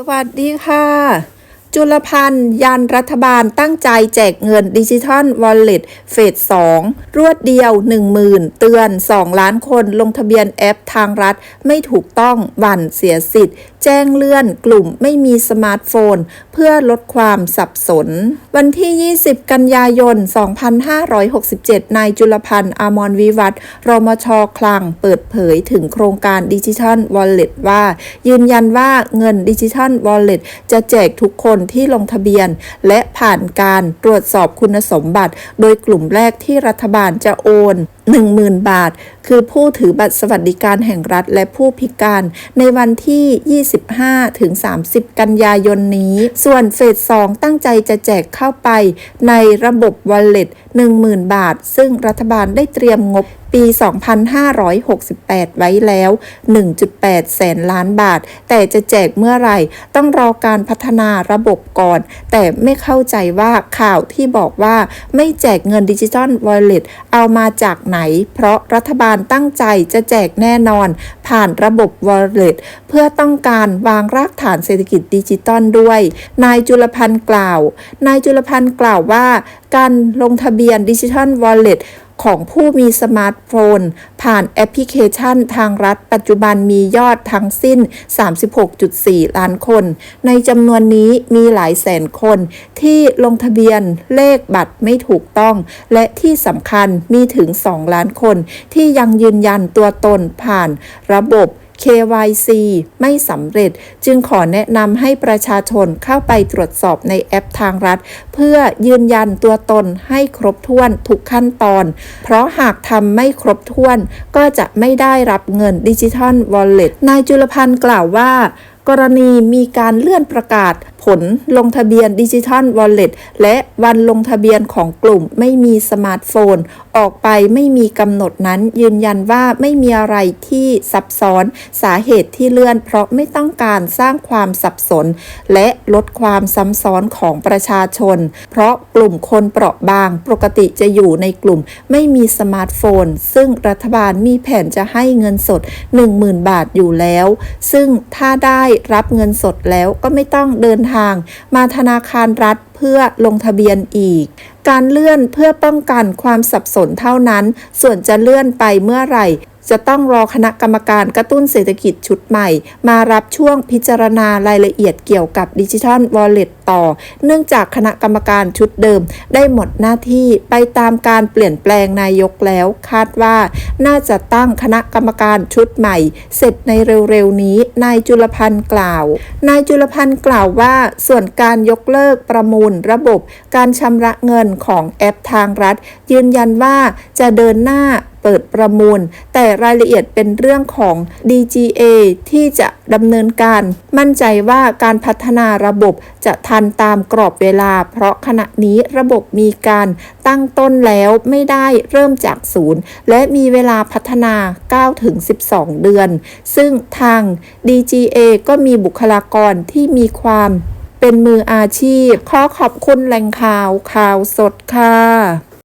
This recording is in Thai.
สวัสดีค่ะ จุลพันธ์ยันรัฐบาลตั้งใจแจกเงินดิจิทัลวอลเล็ตเฟส2รวดเดียว 10,000 เตือน 2 ล้านคนลงทะเบียนแอปทางรัฐไม่ถูกต้องวั่นเสียสิทธิ์ แจ้งเลื่อนกลุ่มไม่มีสมาร์ทโฟน เพื่อลดความสับสน วันที่ 20 กันยายน 2567 นายจุลพันธ์อมรวิวัฒน์รมชคลังเปิดเผยถึงโครงการดิจิทัลวอลเล็ตว่า ยืนยันว่าเงินดิจิทัลวอลเล็ตจะแจกทุกคนที่ลงทะเบียน และผ่านการตรวจสอบคุณสมบัติ โดยกลุ่มแรกที่รัฐบาลจะโอน 10,000 บาท คือผู้ถือบัตรสวัสดิการแห่งรัฐและผู้พิการ ในวันที่ 25 ถึง 30 กันยายนนี้ ส่วนเฟส 2 ตั้งใจจะแจกเข้าไปในระบบ Wallet 10,000 บาท ซึ่งรัฐบาลได้เตรียมงบ ปี 2568 ไว้แล้ว 1.8 แสนล้านบาท แต่จะแจกเมื่อไหร่ ต้องรอการพัฒนาระบบก่อน แต่ไม่เข้าใจว่าข่าวที่บอกว่าไม่แจกเงินดิจิทัลวอลเล็ตเอามาจากไหน เพราะรัฐบาลตั้งใจจะแจกแน่นอน ผ่านระบบวอลเล็ตเพื่อต้องการวางรากฐานเศรษฐกิจดิจิตอลด้วย นายจุลพันธ์กล่าว นายจุลพันธ์กล่าวว่า การลงทะเบียนดิจิทัลวอลเล็ต ของผู้มีสมาร์ทโฟน ผ่านแอปพลิเคชันทางรัฐ ปัจจุบันมียอดทั้งสิ้น 36.4 ล้านคน ในจำนวนนี้มีหลายแสนคนที่ลงทะเบียนเลขบัตรไม่ถูกต้อง และที่สำคัญมีถึง 2 ล้านคน ที่ยังยืนยันตัวตนผ่านระบบ KYC ไม่สำเร็จ จึงขอแนะนำให้ประชาชนเข้าไปตรวจสอบในแอปทางรัฐ เพื่อยืนยันตัวตนให้ครบถ้วนทุกขั้นตอน เพราะหากทำไม่ครบถ้วน ก็จะไม่ได้รับเงินดิจิทัลวอลเล็ตนายจุลพันธ์กล่าวว่ากรณีมีการเลื่อนประกาศ ผลลงทะเบียนดิจิทัลวอลเล็ตและวันลงทะเบียนของกลุ่มไม่มีสมาร์ทโฟน ออกไปไม่มีกำหนดนั้น ยืนยันว่าไม่มีอะไรที่ซับซ้อนสาเหตุที่เลื่อน เพราะไม่ต้องการสร้างความสับสน และลดความซ้ำซ้อนของประชาชน เพราะกลุ่มคนเปราะบางปกติจะอยู่ในกลุ่มไม่มีสมาร์ทโฟน ซึ่งรัฐบาลมีแผนจะให้เงินสด 10,000 บาทอยู่แล้ว ซึ่งถ้าได้รับเงินสดแล้วก็ไม่ต้องเดินทางมาธนาคารรัฐเพื่อลงทะเบียนอีก การเลื่อนเพื่อป้องกันความสับสนเท่านั้น ส่วนจะเลื่อนไปเมื่อไหร่ จะต้องรอคณะกรรมการกระตุ้นเศรษฐกิจชุดใหม่ มารับช่วงพิจารณารายละเอียดเกี่ยวกับดิจิทัลวอลเล็ตต่อ เนื่องจากคณะกรรมการชุดเดิม ได้หมดหน้าที่ไปตามการเปลี่ยนแปลงนายกแล้ว คาดว่า น่าจะตั้งคณะกรรมการชุดใหม่ เสร็จในเร็วๆนี้ นายจุลพันธ์กล่าว นายจุลพันธ์กล่าวว่า ส่วนการยกเลิกประมูลระบบ การชำระเงินของแอปทางรัฐ ยืนยันว่าจะเดินหน้า เปิดประมูล แต่รายละเอียดเป็นเรื่องของ DGA ที่จะดำเนินการ มั่นใจว่าการพัฒนาระบบจะทันตามกรอบเวลา เพราะขณะนี้ระบบมีการตั้งต้นแล้วไม่ได้เริ่มจากศูนย์ และมีเวลาพัฒนา9-12 เดือน ซึ่งทาง DGA ก็มีบุคลากรที่มีความเป็นมืออาชีพ ขอขอบคุณแหล่งข่าวข่าวสดค่ะ